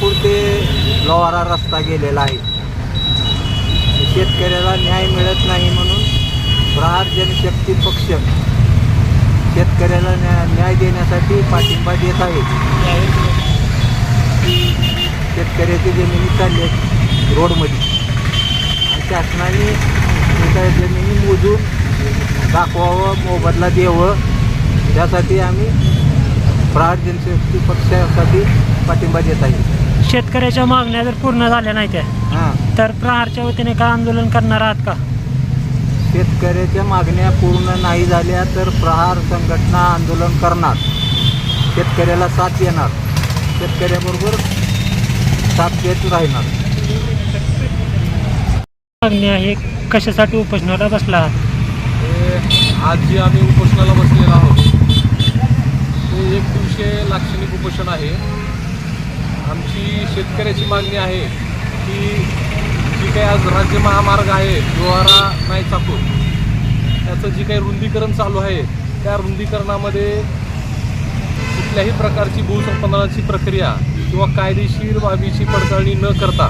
पुढे ते लोहारा रस्ता गेलेला आहे. शेतकऱ्याला न्याय मिळत नाही म्हणून प्रहार जनशक्ती पक्ष शेतकऱ्याला न्या न्याय देण्यासाठी पाठिंबा देत आहे. शेतकऱ्याची जमिनी चालली आहेत रोडमध्ये. आणि शासनाने त्या जमिनी मोजून दाखवावं मोबदला द्यावं. त्यासाठी आम्ही प्रहार जनशक्ती पक्षासाठी पाठिंबा देत आहे. शेतकऱ्याच्या मागण्या जर पूर्ण झाल्या नाही त्या हां. तर प्रहारच्या वतीने काय आंदोलन करणार आहात का? शेतकऱ्याच्या मागण्या पूर्ण नाही झाल्या तर प्रहार संघटना आंदोलन करणार. शेतकऱ्याला साथ देणार. शेतकऱ्याबरोबर साथ देत राहणार. मागणी आहे कशासाठी उपोषणाला बसला आहात? हे आज जे आम्ही उपोषणाला बसलेलो आहोत. ते एक दिवशीय लाक्षणिक उपोषण आहे. आमची शेतकऱ्याची मागणी आहे की जी काही आज राज्य महामार्ग आहे लोहारा नाही चाकूर त्याचं जी काही रुंदीकरण चालू आहे त्या रुंदीकरणामध्ये कुठल्याही प्रकारची भूसंपादनाची प्रक्रिया किंवा कायदेशीर बाबीची पडताळणी न करता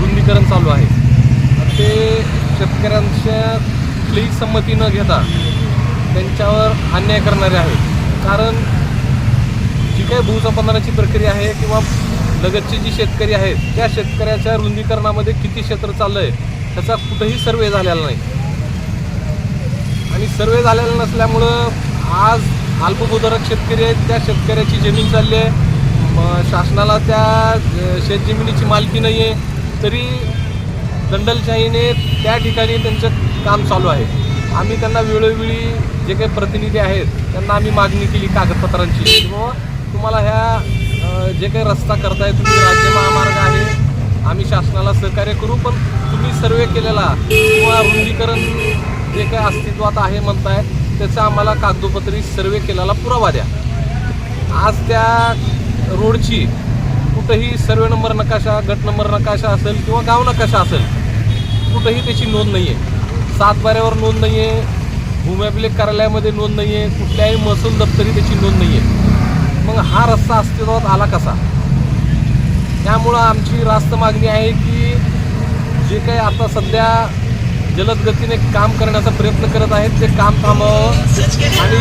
रुंदीकरण चालू आहे. ते शेतकऱ्यांच्या कुठलीही संमती न घेता त्यांच्यावर अन्याय करणारे आहेत. कारण जी काही भूसंपादनाची प्रक्रिया आहे किंवा लगतचे जी शेतकरी आहेत त्या शेतकऱ्याच्या रुंदीकरणामध्ये किती क्षेत्र चाललं आहे त्याचा कुठंही सर्वे झालेला नाही. आणि सर्वे झालेला नसल्यामुळं आज अल्पभूधारक शेतकरी आहेत त्या शेतकऱ्याची जमीन चालली आहे. शासनाला त्या शेतजमिनीची मालकी नाही आहे तरी दंडलशाहीने त्या ठिकाणी त्यांचं काम चालू आहे. आम्ही त्यांना वेळोवेळी जे काही प्रतिनिधी आहेत त्यांना आम्ही मागणी केली कागदपत्रांची. किंवा तुम्हाला ह्या जे काही रस्ता करताय तुम्ही राज्य महामार्ग आहे आम्ही शासनाला सहकार्य करू पण तुम्ही सर्वे केलेला किंवा रुंदीकरण जे काही अस्तित्वात आहे म्हणताय त्याचा आम्हाला कागदोपत्री सर्वे केलेला पुरावा द्या. आज त्या रोडची कुठंही सर्वे नंबर नकाशा गट नंबर नकाशा असेल किंवा गाव नकाशा असेल कुठंही त्याची नोंद नाही आहे सातबाऱ्यावर नोंद नाही आहे भूमी कार्यालयामध्ये नोंद नाही आहे कुठल्याही महसूल दप्तरी त्याची नोंद नाही आहे मग हा रस्ता अस्तित्वात आला कसा? त्यामुळं आमची रास्त मागणी आहे की जे काही आता सध्या जलद गतीने काम करण्याचा प्रयत्न करत आहेत ते काम थांबावं आणि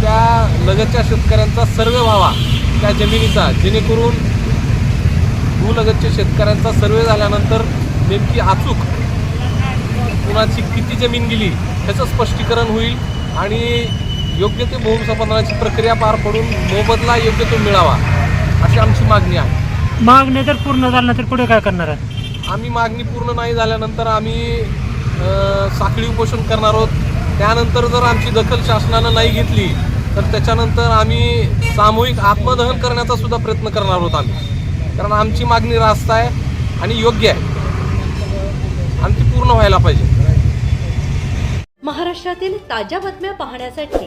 त्या लगतच्या शेतकऱ्यांचा सर्वे व्हावा त्या जमिनीचा. जेणेकरून भूलगतच्या शेतकऱ्यांचा सर्वे झाल्यानंतर नेमकी अचूक कुणाची किती जमीन गेली ह्याचं स्पष्टीकरण होईल आणि योग्य ते भूसंपादनाची प्रक्रिया पार पडून मोबदला योग्य तो मिळावा अशी आमची मागणी आहे. मागणी जर पूर्ण झालं नाही तर पुढे काय करणार आहात आम्ही मागणी पूर्ण नाही झाल्यानंतर आम्ही अ, साखळी उपोषण करणार आहोत. त्यानंतर जर आमची दखल शासनानं नाही घेतली तर त्याच्यानंतर आम्ही सामूहिक आत्मदहन करण्याचा सुद्धा प्रयत्न करणार आहोत आम्ही. कारण आमची मागणी रास्त आहे आणि योग्य आहे. आणि ती पूर्ण व्हायला पाहिजे. महाराष्ट्रातील ताज्या बातम्या पाहण्यासाठी